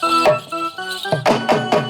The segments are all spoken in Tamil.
Thank you.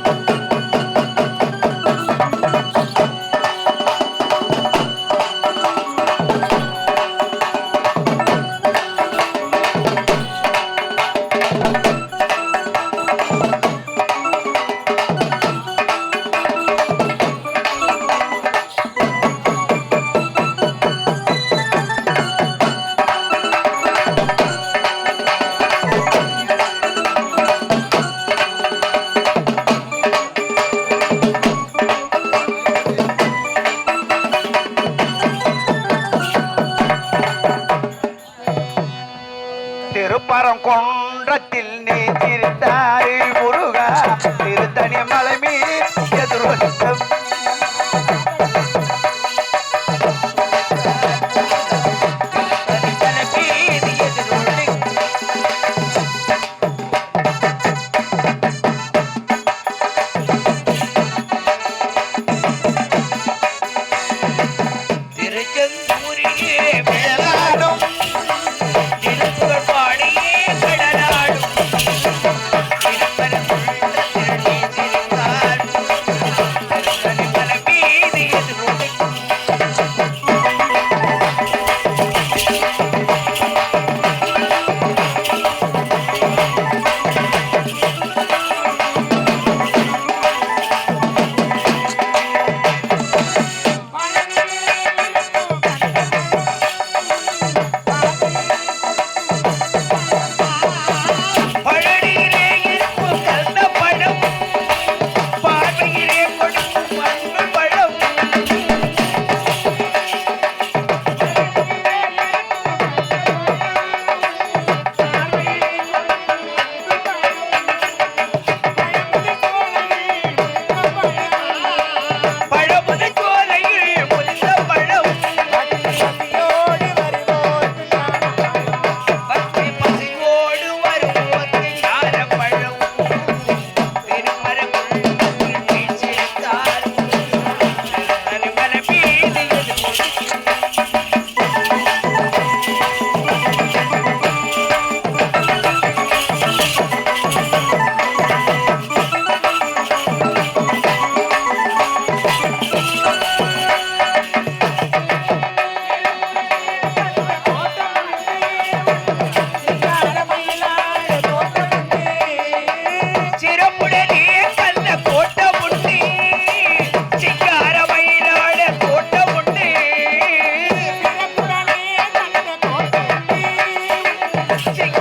Hashtag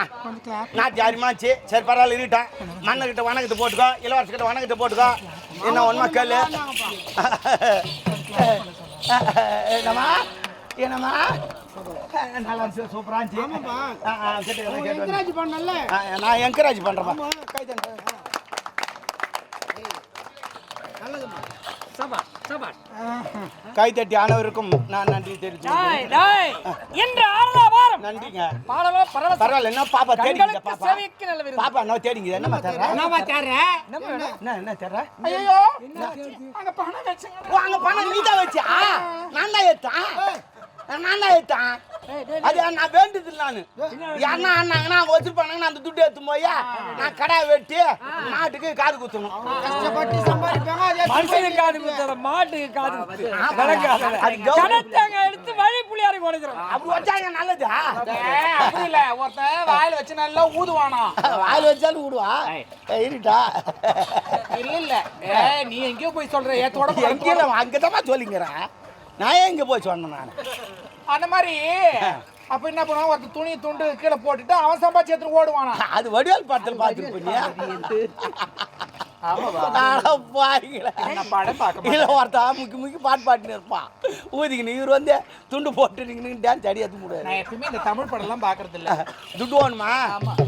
ஆடுறேம்மா நான் ஜாரிமாச்சு சரி பரவாயில்ல இருட்டேன் மண்ணக்கிட்ட வணக்கத்தை போட்டுக்கோ இளவரசக்கிட்ட வணக்கத்தை போட்டுக்கோ. என்ன ஒன்றுமா கேளு? என்னம்மா? என்னம்மா? நல்லா சூப்பரா இருந்துச்சு. நான் என்கரேஜ் பண்றேன் கை தட்டு. கை தட்டி அனைவருக்கும் நான் நன்றி தெரிவித்து இன்று ஆரதாபாரம் நன்றிங்க. பாடலோ பரவாயில்ல என்ன பாப்பா தேடிங்க பாப்பா? செவிக்கு நல்ல விருந்து. பாப்பா என்ன தேடிங்க என்னம்மா தர என்னவா தர என்ன? என்ன தர ஐயோ அங்க பணம் வச்சுங்க. அங்க பணம் நீ தான் வச்சியா நான் தான் ஏத்தான் நான் தான் ஏத்தான் அது நான் வேண்டுது நானு. யாருன்னா அண்ணாங்கன்னா அவங்க வச்சிருப்பானுங்க நான் அந்த துட்டு எடுத்து போய் நான் கடை வெட்டி மாட்டுக்கு காது குத்தணும். கஷ்டப்பட்டு சம்பாதிப்பாங்க மனுஷனுக்கு காது குத்துற மாட்டுக்கு காது குத்து. அது கௌரவம். கணத்தாங்க எடுத்து வழி புள்ளியாருக்கு உடைக்கிறோம். அப்படி வச்சாங்க நல்லதா? அப்படி இல்ல. ஒருத்தன் வாயில வச்சு நல்லா ஊதுவானா? வாயில் வச்சாலும் விடுவா இருட்டா இல்ல இல்ல. ஏய், நீ எங்கேயோ போய் சொல்ற. ஏத்தோட எங்கேயும் அங்கதான் சொல்லிங்கிறேன். நான் ஏன் இங்க போய் சொன்னேன் நான்? அந்த மாதிரி. அப்ப என்ன பண்ணுவான்? ஒருத்தன் துணி துண்டு கீழே போட்டுட்டு அவன் சம்பாதிச்சு எடுத்துட்டு ஓடுவானா? அது வடிவேல் படத்தில் பார்த்துருப்பீங்க. ஒருத்தன் முக்கி முக்கி பாட்டு பாட்டுன்னு இருப்பான். ஊதிக்கின்னு இவர் வந்து துண்டு போட்டுருக்கீங்கன்னு டான்ஸ் அடி ஏற்ற முடியாது நான் எப்பவுமே இந்த தமிழ் படம் எல்லாம் பாக்குறது இல்ல துட்டு வேணுமா?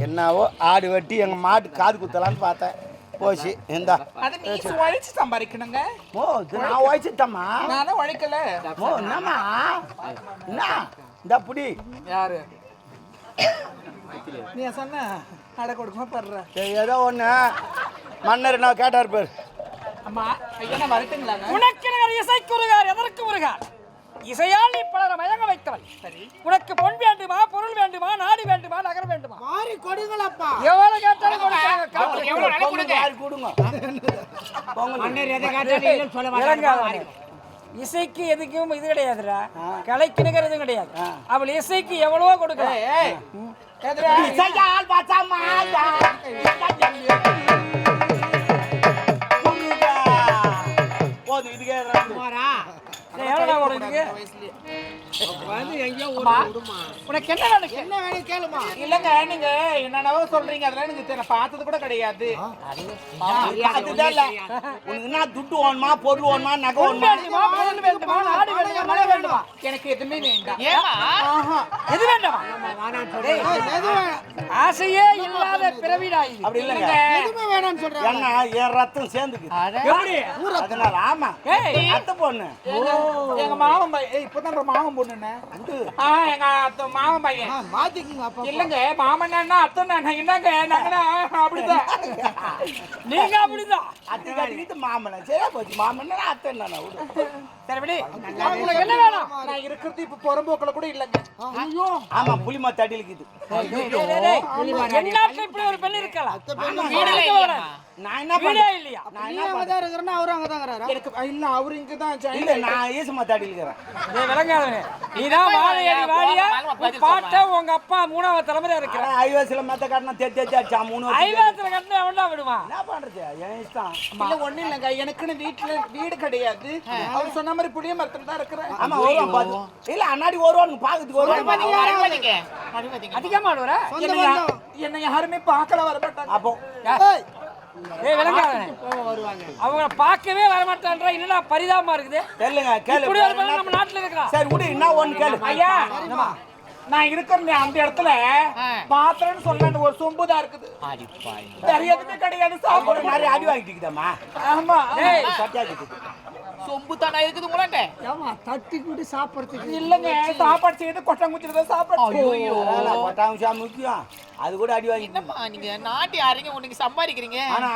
என்னவோ ஆடு வெட்டி எங்க மாட்டு காது குத்தலான்னு பார்த்தேன். போச்சு. இந்தா. அது நீ உழைச்சு சம்பாதிக்கணுங்க. ஓ இது நான் வச்சுட்டேம்மா நானும் உழைக்கல. ஓ என்னம்மா? என்ன? இந்த புடி. யாரு? நீ சொன்ன அட கொடுக்கமா படுற. ஏதோ ஒண்ணு. மன்னர் நான் கேட்டார் பேர். அம்மா ஐயா வரட்டுங்களாங்க உனக்கு நகர் இசைக்கு எதற்கு உருகார் இசையால் நீ பலரை மயங்க வைத்தவன் சரி. உனக்கு பொன் வேண்டுமா பொருள் வேண்டுமா நாடு வேண்டுமா நகரம் வேண்டுமா? மாறி கொடுங்களப்பா. எவ்வளவு கேட்டாலும் கொடுங்க, கொடுங்க. இசைக்கு எதுக்கும் இது கிடையாதுடா. கலைக்கு நிகர் எதுவும் கிடையாது அவள் இசைக்கு எவ்வளவோ கொடுக்கலாம். போதும் இதுக்கே ரெண்டு. எவ்வளோ உனக்கு என்ன வேணும் என்ன வேணும் கேளுமா? இல்லங்க நீங்க என்னென்னவோ சொல்றீங்க அதெல்லாம் எனக்கு பார்த்தது கூட கிடையாது. அதுதான். உனக்கு என்ன துட்டு வேணுமா பொருள் வேணுமா நகை பொன் வேணுமா? வேண்டுமா பொருள் வேண்டுமா நாடு வேண்டுமா மழை வேண்டுமா எனக்கு எதுவுமே வேண்டாம். எது வேண்டாமா? ஆசையே இல்லாத பிறவிடா அப்படி இல்லைங்க. எதுவுமே வேணாம்னு சொல்றாங்க. ஏன்னா என் ரத்தம் எப்படி? அதனால ஆமா. அத்தை பொண்ணு. எங்க மாமன் இப்பதான் மாமன் பொண்ணுண்ணே? ஆ எங்க அத்தை மாமன் பையன். மாத்திக்குங்க அப்பா இல்லங்க மாமன் அத்தை என்னங்க அப்படிதான். நீங்க அப்படிதான். அத்தை கட்டிக்கிட்டு மாமன் சரியா போச்சு. மாமன் அத்தை விடு. சரி விடு. உங்களுக்கு என்ன வேணும்? நான் இருக்கிறது இப்ப புறம்போக்குல கூட இல்லங்க. ஐயோ. ஆமா புளிமா தடிலுக்குது என்னாட்கள் இப்படி ஒரு பெண் இருக்கலாம் நான் என்ன வீடே பண்ணேன் இல்லையா? நான் நீ என்ன அங்க தான் இருக்கிறனா அவரும் அங்க தான் இருக்கிறாரா எனக்கு இல்ல அவரு இங்க தான் இல்ல நான் ஈசமா தடிலுக்கிறேன் ஏய் விளங்காதவனே நீதான் வாழையடி வாழியா? உன் பாட்ட உங்க அப்பா மூணாவது தலைமுறை இருக்கிற ஐவசில மெத்த காட்டினா தேத்தி தேத்தி அடிச்சா மூணு கட்டின அவன்டா விடுவான். என்ன பண்றது? என் இஷ்டம். இல்ல ஒண்ணு இல்லங்க. எனக்குன்னு வீட்டுல வீடு கிடையாது. அவர் சொன்ன மாதிரி புளிய மரத்துல தான் இருக்கிறேன். ஆமா பாத்து. இல்ல அண்ணாடி அதிகமா வர சொந்த என்ன பந்தம். என்ன யாருமே பார்க்கல வர மாட்டாங்க அப்போ அவங்க பார்க்கவே வர மாட்டான்றா என்னடா பரிதாபமா இருக்குது? கேளு. நம்ம நாட்டுல இருக்கிறா சரி விடு என்ன ஒண்ணு கேளு. ஐயா. நான் இருக்கிற அந்த இடத்துல பாத்திரம்னு சொல்ல ஒரு சொம்பு தான் இருக்குது வேற எதுவுமே கிடையாது சாப்பாடு சாப்பாடு நிறைய அடி வாங்கிட்டுக்குதாம்மா ஆமா. சொம்பு தானே இருக்குது உங்களாண்ட? ஏமா தட்டி கூட்டி சாப்பிடுறதுக்கு இல்லங்க சாப்பாடு செய்து கொட்டாங்குச்சில தான் சாப்பாடு முக்கியம். அது கூட அடி வாங்கிட்டு என்னப்பா நீங்க நாட்டி யாரையும் உனக்கு சம்பாதிக்கிறீங்க? ஆனா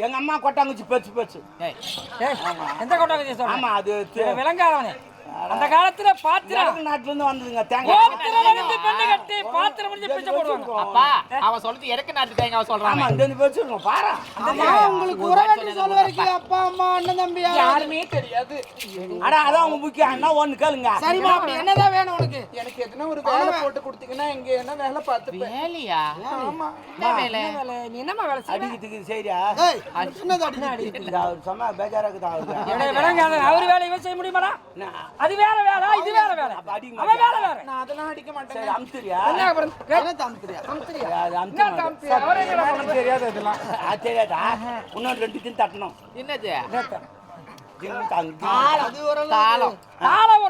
எங்க அம்மா கொட்டாங்குச்சி ஏய், ஏய், எந்த கொட்டாங்குச்சி ஆமா அது விளங்காதவனே அந்த காலத்துல பாத்திரம் நாட்டுல இருந்து வந்ததுங்க தேங்காய் பாத்திரம். வந்து பெண்ணு கட்டி பாத்திரம் முடிஞ்சு பிச்சை போடுவாங்க. அப்பா அவன் சொல்றது எனக்கு நாட்டு தேங்க அவன் சொல்றான் ஆமா இந்த இருக்கும் பாரு. உங்களுக்கு உறவென்று சொல்லுவதற்கு அப்பா அம்மா அண்ணன் தம்பி யாரு? யாருமே தெரியாது. அட அதான் உங்க முக்கியம் என்ன ஒண்ணு கேளுங்க. சரிம்மா அப்படி என்னதான் வேணும் உனக்கு? எனக்கு எதுனா ஒரு வேலை போட்டு கொடுத்தீங்கன்னா இங்க என்ன வேலை பார்த்துப்பேன். வேலையா? ஆமா. என்ன வேலை? நீ என்னம்மா வேலை செய்ய அடிக்கிறதுக்கு சரியா? ஏய் சின்னது அடி இந்த அவர் சொன்னா பேஜாரா இருக்குது? அவருக்கு விளங்காத அவர் வேலையை செய்ய முடியுமாடா? அது வேற வேலை இது வேற அடிக்க அவன் வேற வேற. நான் அதெல்லாம் அடிக்க மாட்டேன். சரி அமுத்துறியா? என்ன அப்புறம்? கேளு. தாமத்திரியா அமுத்துறியா? அது பண்றது? தெரியாது அதெல்லாம். அது தெரியாதா? இன்னொரு ரெண்டு தின் தட்டணும். என்னது தின்னு தங்கு. அது ஒரு தாளம்.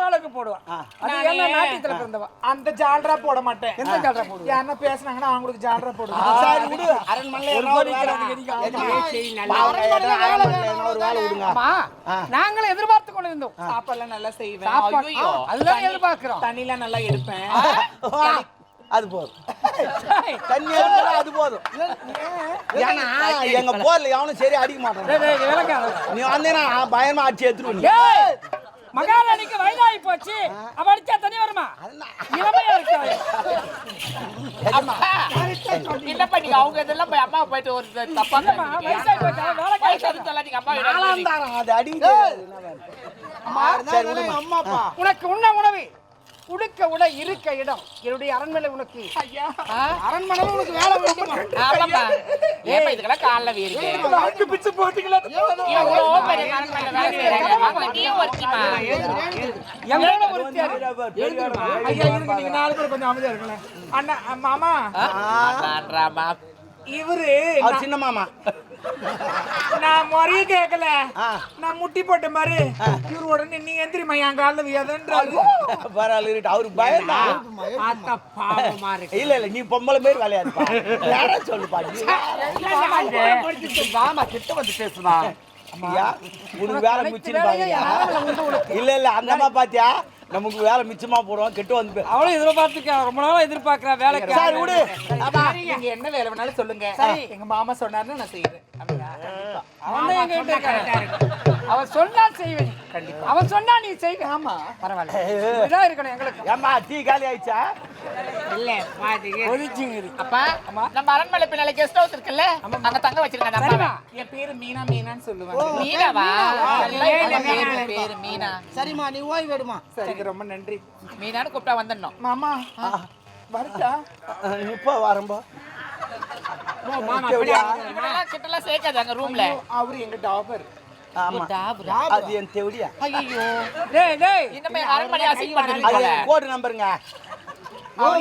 ஆளுக்கு போடுவான். அது என்ன நாட்டியத்துல பிறந்தவன்? அந்த ஜால்ரா போட மாட்டேன். எந்த ஜால்ரா போடுவான் யாருன்னா பேசுனாங்கன்னா அவங்களுக்கு ஜால்ரா போடுவேன். சரி விடு. நாங்களும் எதிர்பார்த்து கொண்டு இருந்தோம் சாப்பாடுலாம் நல்லா செய்வேன். அதுதான் எதிர்பார்க்கிறோம். தண்ணிலாம் நல்லா எடுப்பேன். அது போதும். தண்ணி எடுத்தா அது போதும். ஏன்னா எங்க போர்ல எவனும் சரி அடிக்க மாட்டான். நீ வந்தேன்னா பயமா அடிச்சு எடுத்துருவேன் ஏய், மகாராணிக்கு வயதாகி போச்சு. அவ அடிச்சா தண்ணி வருமா? இளமையா இருக்காது. நீங்க அவங்க இதெல்லாம் போய் அம்மா போயிட்டு ஒரு தப்பா வயசாகி போச்சு. அம்மா உனக்கு உண்ண உணவு. உடுக்க உடை இருக்க இடம் என்னுடைய அரண்மனை உனக்கு? அரண்மனையில உனக்கு வேலை இதுக்கெல்லாம் கால்ல வீருக்கு நாக்கு பிச்சு நாலு பேர் கொஞ்சம் அமைதியா இருங்களேன். அண்ணா, மாமா. இவரு சின்ன மாமா நான் முறைய கேட்கல. நான் முட்டி போட்ட மாதிரி. இவரு உடனே நீ எந்திரிமா என் காலில் வியாதன்றாரு பரவாயில்ல இருக்கட்டும். அவருக்கு பயம் ஆத்தா பாவமா இருக்கு. இல்ல இல்ல நீ பொம்பளை மாரி விளையாடுப்பா. யாரா சொல்லுப்பா வாமா கிட்ட வந்து பேசுமா. ஐயா, உனக்கு வேலை பாக்குறியா இல்ல இல்ல அந்த அம்மா பாத்தியா? நமக்கு வேலை மிச்சமா போடுவோம் கெட்டு வந்து அவளும் எதிர்பார்த்துக்க ரொம்ப நாளா எதிர்பார்க்கிறா வேலைக்கு. சரி விடு. நீங்க என்ன வேலை வேணாலும் சொல்லுங்க. எங்க மாமா சொன்னாருன்னு நான் செய்யறேன் அவன் எங்க கிட்ட இருக்காரு. அவன் சொன்னா செய்வேன். அவன் சொன்னா நீ செய்வே. ஆமா பரவாயில்ல. இருக்கணும் எங்களுக்கு. ஏம்மா டீ காலி இல்ல கொதிச்சுங்குது அப்பா நம்ம அரண்மனை பின்னால கெஸ்ட் ஹவுஸ் இருக்குல்ல? அங்க தங்க நம்ம சரிம்மா. என் பேரு மீனா மீனான்னு சொல்லுவாங்க. மீனாவா? பேரு மீனா. சரிம்மா நீ ஓய்வு எடுமா சரிங்க ரொம்ப நன்றி. மீனான்னு கூப்பிட்டா வந்துடணும். மாமா வரட்டா? இப்போ வரம்போ இவரெல்லாம் கிட்டலாம் சேர்க்காது அங்க ரூம்ல அவரு எங்க டாபர். ஆமா. அது என் தெவடியா. ஐயோ கோடு நம்பருங்க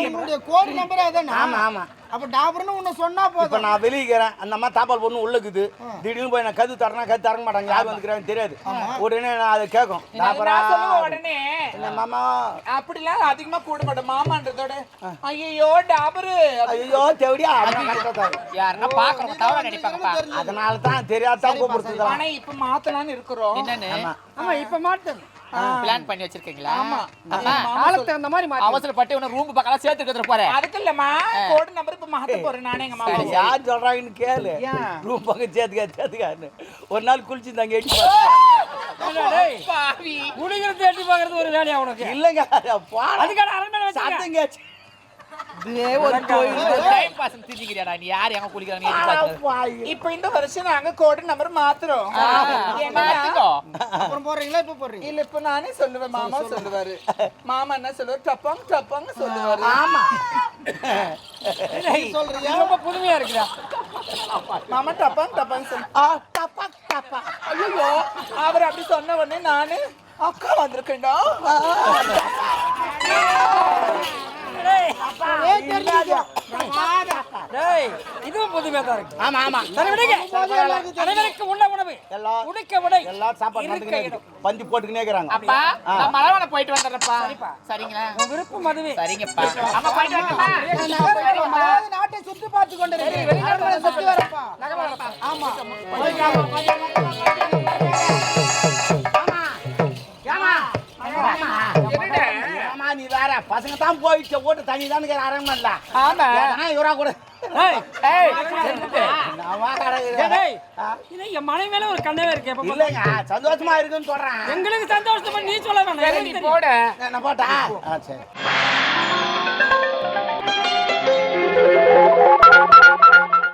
என்னுடைய கோடு நம்பர் அதானே? ஆமா ஆமா. அப்ப டாபர்னு உன்னை சொன்னா இப்ப போதும். நான் வெளியிக்கிறேன் அந்த அம்மா தாப்பால் பொண்ணு உள்ள இருக்குது திடீர்னு போய் நான் கது தரனா கது தரங்க மாட்டாங்க. யார் தெரியாது. உடனே நான் அதை கேட்கும். சொல்லுவேன் உடனே. என்ன மாமா? அப்படிலாம் அதிகமா கூட மாட்டேன் மாமான்றதோட ஐயோ டாபரு. ஐயோ தெவடியா யாருன்னா பாக்கணும் தவறா நினைப்பாங்கப்பா அதனால தான் தெரியாதான் கூப்பிடுறது ஆனா இப்ப மாத்தலாம்னு இருக்கிறோம். என்னன்னு? ஆமா. இப்ப மாட்டேன் பிளான் பண்ணி வச்சிருக்கீங்களா? ஆமா. காலத்துக்கு தகுந்த மாதிரி மாட்டேன் அவசரப்பட்டு உன ரூம் பக்கம் சேர்த்து எடுத்துட்டு போறேன். அதுக்கு இல்லம்மா கோடு நம்பர் இப்ப மாத்த போறேன் நானே எங்க மாமா யார் சொல்றாங்கன்னு கேளு. ரூம் பக்கம் சேர்த்துக்க சேர்த்துக்கான்னு. ஒரு நாள் குளிச்சு தாங்க எட்டி குடிக்கிறது தேடி பார்க்கறது ஒரு வேலையா உனக்கு? இல்லைங்க. அதுக்கான அரண்மனை சத்தம் கேச்சு டைம் பாஸ் தெரிஞ்சுக்கிறியாடா நீ? யார் எங்க இப்ப இந்த வருஷம் நாங்க கோடு நம்பர் மாத்துறோம். அப்புறம் போடுறீங்களா? இப்ப போடுறீங்க இல்ல இப்ப நானே சொல்லுவேன். மாமா சொல்லுவாரு. மாமா என்ன சொல்லுவாரு? டப்பாங் டப்பாங் சொல்லுவாரு. ஆமா. சொல்றியா? இது ரொம்ப புதுமையா இருக்குடா மாமா டப்பாங் டப்பாங் சொல்லு ஐயோ அவர் அப்படி சொன்ன உடனே நானு அக்கா வந்திருக்கேன்டா. இதுவும் புதுமையா தான் இருக்கு. ஆமா ஆமா. சரி விடுங்க. அனைவருக்கு உண்ண உணவு. எல்லாம் உடுக்க உடை எல்லாரும் சாப்பாடு. இருக்கு. பந்தி போட்டுக்கினே இருக்கிறாங்க. அப்பா நான் மலவன போயிட்டு சரிப்பா. சரிங்களா? விருப்பம் அதுவே. சரிங்கப்பா. அம்மா போயிட்டு வரட்டுமா அதாவது நாட்டை சுத்தி பார்த்து கொண்டு அரண்மனை சுத்தி வரப்பா. ஆமா. ஆமா பசங்க தான் போயிடுச்சு ஓட்டு தனி தான் அரண்மனைல. ஆமா. இவரா கூட. என் மனைவி மேல ஒரு கண்ணவே இருக்கு. இல்லைங்க. சந்தோஷமா இருக்குன்னு சொல்றேன். எங்களுக்கு சந்தோஷமா நீ சொல்ல தெரியும். போட. நான் போட்டா? சரி.